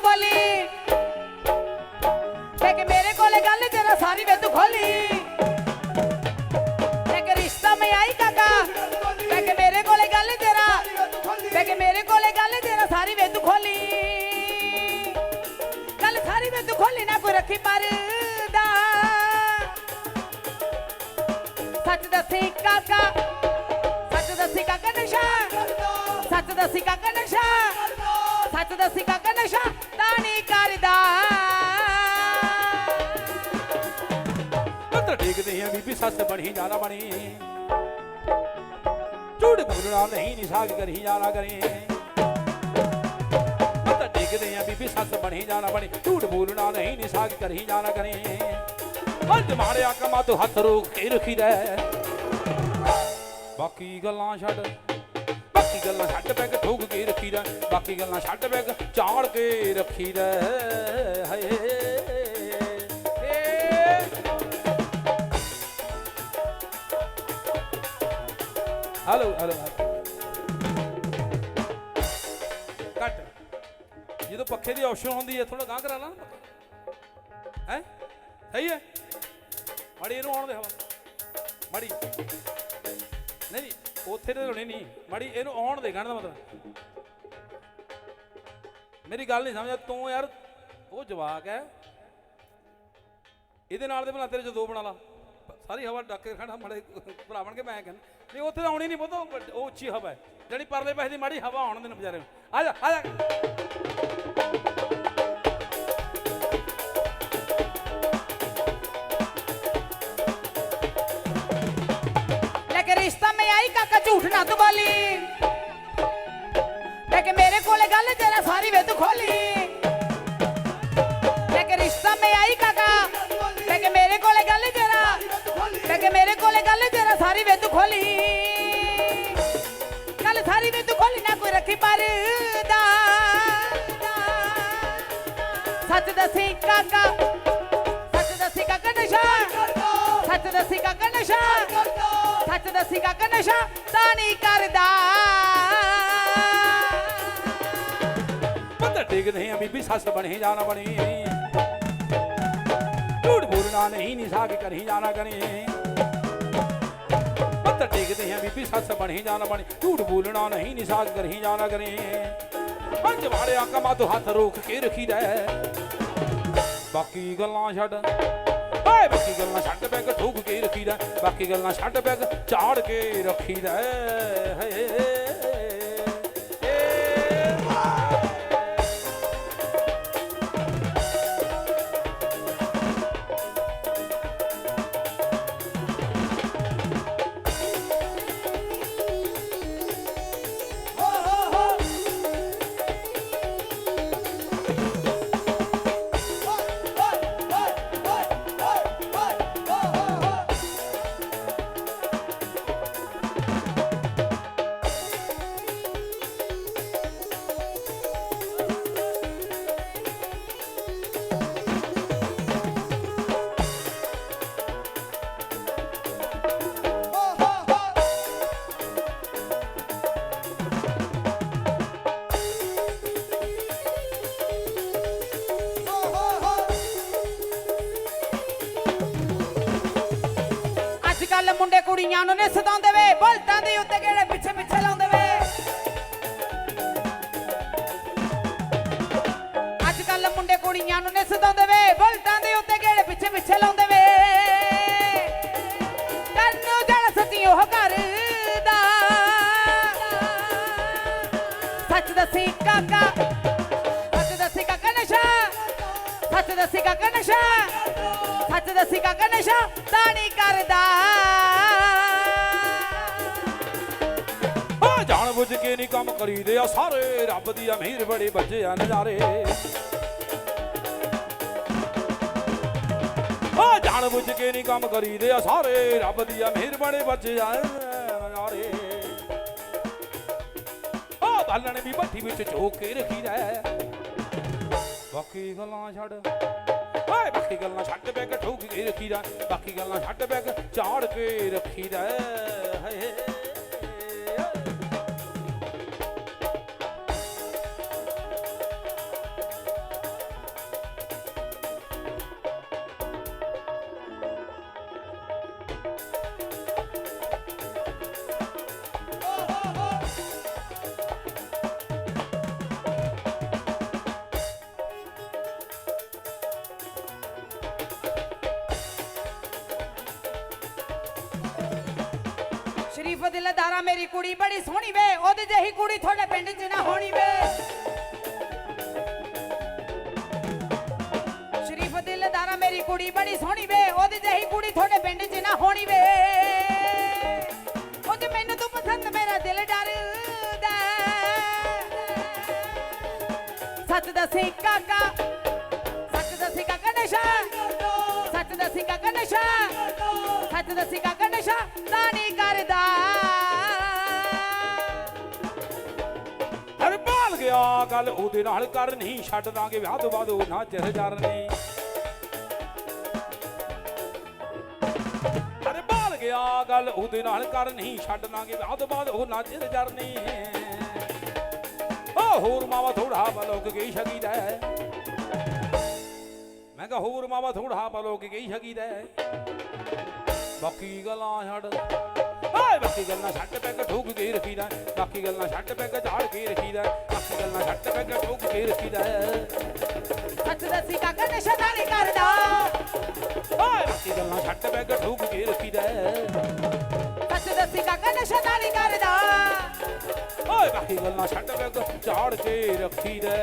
ਬੋਲੀ। ਤੇ ਕਿ ਮੇਰੇ ਕੋਲੇ ਗੱਲ ਤੇਰਾ ਸਾਰੀ ਵੇ ਤੂੰ ਖੋਲੀ। ਤੇ ਕਿ ਰਿਸ਼ਤਾ ਮੈਂ ਆਈ ਕਾਕਾ। ਤੇ ਕਿ ਮੇਰੇ ਕੋਲੇ ਗੱਲ ਤੇਰਾ। ਤੇ ਕਿ ਮੇਰੇ ਕੋਲੇ ਗੱਲ ਤੇਰਾ ਸਾਰੀ ਵੇ ਤੂੰ ਖੋਲੀ। ਗੱਲ ਸਾਰੀ ਵੇ ਤੂੰ ਖੋਲੀ ਨਾ ਕੋਈ ਰੱਖੀ ਪਰਦਾ ਸੱਚ ਦੱਸੀ ਕਾਕਾ। ਸੱਚ ਦੱਸੀ ਕਾਕਾ ਨਸ਼ਾ। ਸੱਚ ਦੱਸੀ ਕਾਕਾ ਨਸ਼ਾ। ਸੱਚ ਦੱਸੀ ਕਾਕਾ ਨਹੀਂ ਕਰਦਾ ਮੱਥਾ ਟੇਕਦੇ ਆ ਬੀਬੀ ਸੱਸ ਬਣੀ ਜਾਣਾ ਬਣੀ। ਝੂਠ ਬੋਲਣਾ ਨਹੀਂ, ਨਿਸਾਗ ਕਰੀ ਜਾਣਾ ਕਰੇ। ਮੱਥਾ ਟੇਕਦੇ ਆ ਬੀਬੀ ਸੱਸ ਬਣੀ ਜਾਣਾ ਬਣੀ। ਝੂਠ ਬੋਲਣਾ ਨਹੀਂ, ਨਿਸਾਗ ਕਰੀ ਜਾਣਾ ਕਰੇ। ਮੱਧ ਮਾਰਿਆ ਕਮਾ ਤੂੰ ਹੱਥ ਰੋਕ ਕੇ ਰੱਖੀਦਾ ਬਾਕੀ ਗੱਲਾਂ ਛੱਡ। ਬਾਕੀ ਗੱਲਾਂ ਛੱਡ ਬੈਗ ਠੋਕ ਕੇ ਰੱਖੀਦਾ ਬਾਕੀ ਗੱਲਾਂ ਛੱਡ ਬੈਗ ਚਾੜ ਕੇ ਰੱਖੀਦਾ ਹਾਏ। ਏ ਹਲੋ ਹਲੋ। ਕੱਟ। ਜਦੋਂ ਪੱਖੇ ਦੀ ਆਪਸ਼ਨ ਹੁੰਦੀ ਹੈ ਥੋੜਾ ਗਾਂ ਕਰਾ ਲਾ ਹੈ? ਸਹੀ ਹੈ? ਮਾੜੀ, ਇਹਨੂੰ ਆਉਣ ਦੇ ਹਵਾ। ਮਾੜੀ। ਨਹੀਂ ਨਹੀਂ ਉੱਥੇ ਤੇ ਹੋਣੀ ਨਹੀਂ। ਮਾੜੀ, ਇਹਨੂੰ ਆਉਣ ਦੇ, ਕਹਿਣ ਦਾ ਮਤਲਬ। ਮੇਰੀ ਗੱਲ ਨਹੀਂ ਸਮਝਿਆ ਤੂੰ ਯਾਰ, ਉਹ ਜਵਾਕ ਹੈ। ਇਹਦੇ ਨਾਲ ਦੇ ਭਲਾ ਤੇਰੇ ਜਦੋਂ ਬਣਾ ਲਾ। ਸਾਰੀ ਹਵਾ ਡੱਕ ਕੇ ਖੜਾ, ਮੜੇ ਭਰਾ ਬਣ ਕੇ ਮੈਂ ਕਹਿੰਦਾ, ਨਹੀਂ, ਉੱਥੇ ਤਾਂ ਆਉਣੀ ਨਹੀਂ ਬਹੁਤਾ ਉਹ- ਉੱਚੀ ਹਵਾ ਹੈ। ਜਿਹੜੀ ਪਰਲੇ ਪਾਸੇ ਦੀ ਮਾੜੀ ਹਵਾ ਆਉਣ ਦੇ ਨੂੰ। ਵਿਚਾਰੇ ਆ ਜਾ ਆ ਜਾ। ਕਾਕਾ ਝੂਠ ਨਾ ਤੂੰ ਬੋਲੀ ਲੈ ਕੇ ਮੇਰੇ ਕੋਲੇ ਗੱਲ ਤੇਰਾ ਸਾਰੀ ਵੇ ਤੂੰ ਖੋਲੀ। ਲੈ ਕੇ ਰਿਸ਼ਤਾ ਮੈਂ ਆਈ ਕਾਕਾ। ਲੈ ਕੇ ਮੇਰੇ ਕੋਲੇ ਗੱਲ ਤੇਰਾ ਲੈ ਕੇ ਮੇਰੇ ਕੋਲੇ ਗੱਲ ਤੇਰਾ ਸਾਰੀ ਵੇ ਤੂੰ ਖੋਲੀ। ਗੱਲ ਸਾਰੀ ਵੇ ਤੂੰ ਖੋਲੀ ਨਾ ਕੋਈ ਰੱਖੀ ਪਰਦਾ ਸੱਚ ਦੱਸੀ ਕਾਕਾ। ਸੱਚ ਕਾਕਾ ਨਸ਼ਾ ਤਾਂ ਨਹੀਂ ਕਰਦਾ। ਮੱਥਾ ਟੇਕਦੇ ਆ, ਬੀਬੀ ਸੱਸ ਬਣੀ ਜਾਣਾ ਬਣੀ। ਝੂਠ ਬੋਲਣਾ ਨਹੀਂ ਨਿਸਾਗ ਕਰੀ ਜਾਣਾ ਕਰੇ। ਮੱਥਾ ਟੇਕਦੇ ਆ, ਬੀਬੀ ਸੱਸ ਬਣੀ ਜਾਣਾ ਬਣੀ। ਝੂਠ ਬੋਲਣਾ ਨਹੀਂ ਨਿਸਾਗ ਕਰੀ ਜਾਣਾ ਕਰੇ। ਪੰਜ ਵਾੜਿਆ ਕਮਾ ਤੋਂ ਹੱਥ ਰੋਕ ਕੇ ਰੱਖੀ ਰੱਖੀਦਾ ਬਾਕੀ ਗੱਲਾਂ ਛੱਡ। ਓਏ ਬਾਕੀ ਗੱਲਾਂ ਛੱਡ ਬੈਗ ਠੋਕ ਕੇ ਰੱਖੀਦਾ ਬਾਕੀ ਗੱਲਾਂ ਛੱਡ ਬੈਗ ਝਾੜ ਕੇ ਰੱਖੀਦਾ ਹਏ। ਅੱਜ ਮੁੰਡੇ ਕੁੜੀਆਂ ਨੂੰ ਨੇ ਵੇ। ਬੁਲਟਾਂ ਦੇ ਉੱਤੇ ਕਿਹੜੇ ਪਿੱਛੇ ਪਿੱਛੇ ਲਾਉਂਦੇ ਵੇ। ਅੱਜ ਕੱਲ ਮੁੰਡੇ ਕੁੜੀਆਂ ਨੂੰ ਨੇ ਵੇ। ਬੁਲਟਾਂ ਦੇ ਉੱਤੇ ਕਿਹੜੇ ਪਿੱਛੇ ਪਿੱਛੇ ਲਾਉਂਦੇ ਵੇ। ਤੈਨੂੰ ਜੜ ਸੱਚੀ ਉਹ ਕਰਦਾ। ਸੱਚ ਦੱਸੀ ਕਾਕਾ। ਸੱਚ ਦੱਸੀ ਕਾਕਾ ਨਸ਼ਾ। ਸੱਚ ਦੱਸੀ ਕਾਕਾ ਨਸ਼ਾ। ਸੱਚ ਦੱਸੀ ਕਾਕਾ ਨਸ਼ਾ ਤਾਂ ਕਰਦਾ। ਆ ਜਾਣ ਬੁੱਝ ਕੇ ਨਹੀਂ ਕੰਮ ਕਰੀਦੇ ਆ ਸਾਰੇ, ਰੱਬ ਦੀ ਅਮੀਰ ਬੜੇ ਬੱਜੇ ਆ ਨਜ਼ਾਰੇ। ਆ ਜਾਣ ਬੁੱਝ ਕੇ ਨਹੀਂ ਕੰਮ ਕਰੀਦੇ ਆ ਸਾਰੇ, ਰੱਬ ਦੀ ਅਮੀਰ ਬੜੇ ਬੱਜੇ ਆ ਨਜ਼ਾਰੇ। ਆ ਬਾਲਣ ਵੀ ਭੱਠੀ ਵਿੱਚ ਝੋਕ ਕੇ ਰੱਖੀਦਾ ਬਾਕੀ ਗੱਲਾਂ ਛੱਡ। ਓਏ, ਬਾਕੀ ਗੱਲਾਂ ਛੱਡ ਬੈਗ ਠੋਕ ਕੇ ਰੱਖੀਦਾ ਬਾਕੀ ਗੱਲਾਂ ਛੱਡ ਬੈਗ ਝਾੜ ਕੇ ਰੱਖੀ ਦਾ। ਸ਼ਰੀਫ ਮੇਰੀ ਕੁੜੀ ਬੜੀ ਸੋਹਣੀ ਵੇ, ਉਹਦੀ ਜਿਹੀ ਕੁੜੀ ਤੁਹਾਡੇ ਪਿੰਡ 'ਚ ਨਾ ਹੋਣੀ ਵੇ। ਸ਼ਰੀਫ ਦਿਲਦਾਰਾ ਮੇਰੀ ਕੁੜੀ ਬੜੀ ਸੋਹਣੀ ਵੇ, ਉਹਦੀ ਜਿਹੀ ਕੁੜੀ ਤੁਹਾਡੇ ਪਿੰਡ 'ਚ ਨਾ ਹੋਣੀ ਵੇ। ਉਹ ਮੈਨੂੰ ਤੂੰ ਪਸੰਦ, ਮੇਰਾ ਦਿਲ ਡਰਦਾ। ਸੱਚ ਦੱਸੀ ਕਾਕਾ, ਸੱਚ ਦੱਸੀ ਕਾਕਾ ਨਸ਼ਾ। ਸੱਚ ਦੱਸੀ ਕਾਕਾ ਨਸ਼ਾ। ਸੱਚ ਦੱਸੀ ਕਾਕਾ ਨਸ਼ਾ ਤਾਂ ਨਹੀਂ ਕਰਦਾ ਅਰੇ ਬਾਲ ਗਿਆ ਗੱਲ ਉਹਦੇ ਨਾਲ ਕਰਨੀ ਛੱਡ ਦਾਂਗੇ ਵਿਆਹ ਤੋਂ ਬਾਅਦ ਉਹ ਨਾ ਚਿਰ ਜਰਨੀ ਅਰੇ ਬਾਲ ਗਿਆ ਗੱਲ ਉਹਦੇ ਨਾਲ ਕਰਨੀ ਛੱਡ ਦਾਂਗੇ ਵਿਆਹ ਤੋਂ ਬਾਅਦ ਉਹ ਨਾ ਚਿਰ ਜਰਨੀ ਓ ਹੋਰ ਮਾਵਾ ਥੋੜਾ ਬਲੋਕ ਗਈ ਸ਼ਗੀ ਦਾ ਮੈਂ ਕਿਹਾ ਹੋਰ ਮਾਵਾ ਥੋੜਾ ਬਲੋਕ ਗਈ ਸ਼ਗੀ ਦਾ ਬਾਕੀ ਗੱਲਾਂ ਛੱਡ ਓਏ ਬਾਕੀ ਗੱਲਾਂ ਛੱਡ ਪੈਗ ਠੋਕ ਕੇ ਰੱਖੀਦਾ ਬਾਕੀ ਗੱਲਾਂ ਛੱਡ ਪੈਗ ਝਾੜ ਕੇ ਰੱਖੀਦਾ ਬਾਕੀ ਗੱਲਾਂ ਛੱਡ ਪੈਗ ਠੋਕ ਕੇ ਰੱਖੀਦਾ ਸੱਚ ਦੱਸੀ ਕਾਕਾ ਨਸ਼ਾ ਤਾਂ ਨਹੀਂ ਕਰਦਾ। ਓਏ ਬਾਕੀ ਗੱਲਾਂ ਛੱਡ ਪੈਗ ਠੋਕ ਕੇ ਰੱਖੀਦਾ ਸੱਚ ਦੱਸੀ ਕਾਕਾ ਨਸ਼ਾ ਤਾਂ ਨਹੀਂ ਕਰਦਾ। ਓਏ ਬਾਕੀ ਗੱਲਾਂ ਛੱਡ ਪੈਗ ਝਾੜ ਕੇ ਰੱਖੀਦਾ